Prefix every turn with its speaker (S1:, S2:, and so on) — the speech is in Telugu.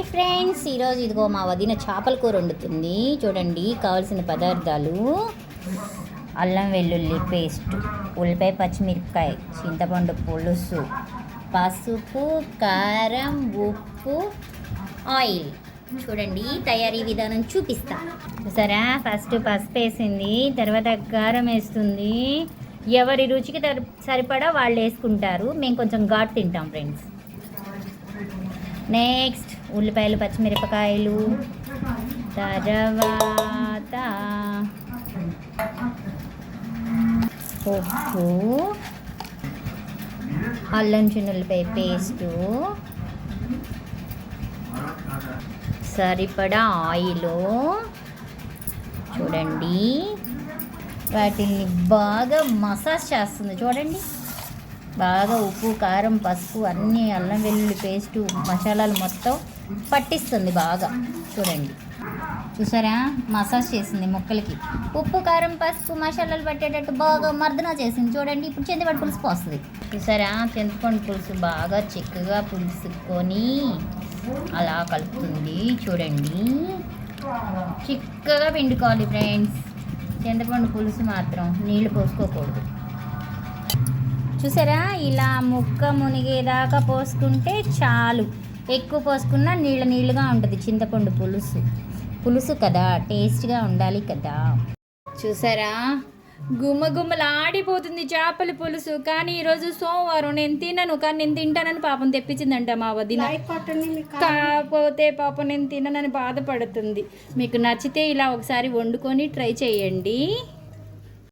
S1: హాయ్ ఫ్రెండ్స్ ఈరోజు ఇదిగో మా వదిన చేపల కూర వండుతుంది. చూడండి కావాల్సిన పదార్థాలు. అల్లం వెల్లుల్లి పేస్ట్ ఉల్లిపాయ పచ్చిమిరపకాయ చింతపండు పులుసు పసుపు కారం ఉప్పు ఆయిల్. చూడండి తయారీ విధానం చూపిస్తా. చూసారా? ఫస్ట్ పసుపు వేసింది తర్వాత కారం వేస్తుంది. ఎవరి రుచికి సరిపడా వాళ్ళు వేసుకుంటారు. మేము కొంచెం ఘాట్ తింటాం ఫ్రెండ్స్. నెక్స్ట్ ఉల్లిపాయలు పచ్చిమిరపకాయలు. తర్వాత పప్పు అల్లం చిన్నులపై పేస్టు సరిపడా ఆయిల్. చూడండి. వాటిని బాగా మసాజ్ చేస్తుంది. చూడండి. బాగా ఉప్పు కారం పసుపు అన్నీ అల్లం వెల్లుల్లి పేస్టు మసాలాలు మొత్తం పట్టిస్తుంది బాగా. చూడండి. చూసారా? మసాజ్ చేసింది ముక్కలకి. ఉప్పు కారం పసుపు మసాలాలు పట్టేటట్టు బాగా మర్దన చేసింది. చూడండి ఇప్పుడు చింతపండు పులుసు పోస్తుంది. చూసారా? చింతపండు పులుసు బాగా చిక్కగా పులుసుకొని అలా కలుపుతుంది. చూడండి. చిక్కగా పిండుకోవాలి ఫ్రెండ్స్ చింతపండు పులుసు మాత్రం నీళ్ళు పోసుకోకూడదు. చూసారా? ఇలా ముక్క మునిగేదాకా పోసుకుంటే చాలు. ఎక్కువ పోసుకున్నా నీళ్ళ నీళ్ళుగా ఉంటుంది. చింతపండు పులుసు. పులుసు కదా టేస్ట్గా ఉండాలి కదా. చూసారా?
S2: గుమ్మ గుమ్మలాడిపోతుంది చేపల పులుసు. కానీ ఈరోజు సోమవారం. నేను తినను కానీ నేను తింటానని పాపం తెప్పించిందంట మా వదిన. కాకపోతే పాపం నేను తిననని బాధపడుతుంది. మీకు నచ్చితే ఇలా ఒకసారి వండుకొని ట్రై చేయండి.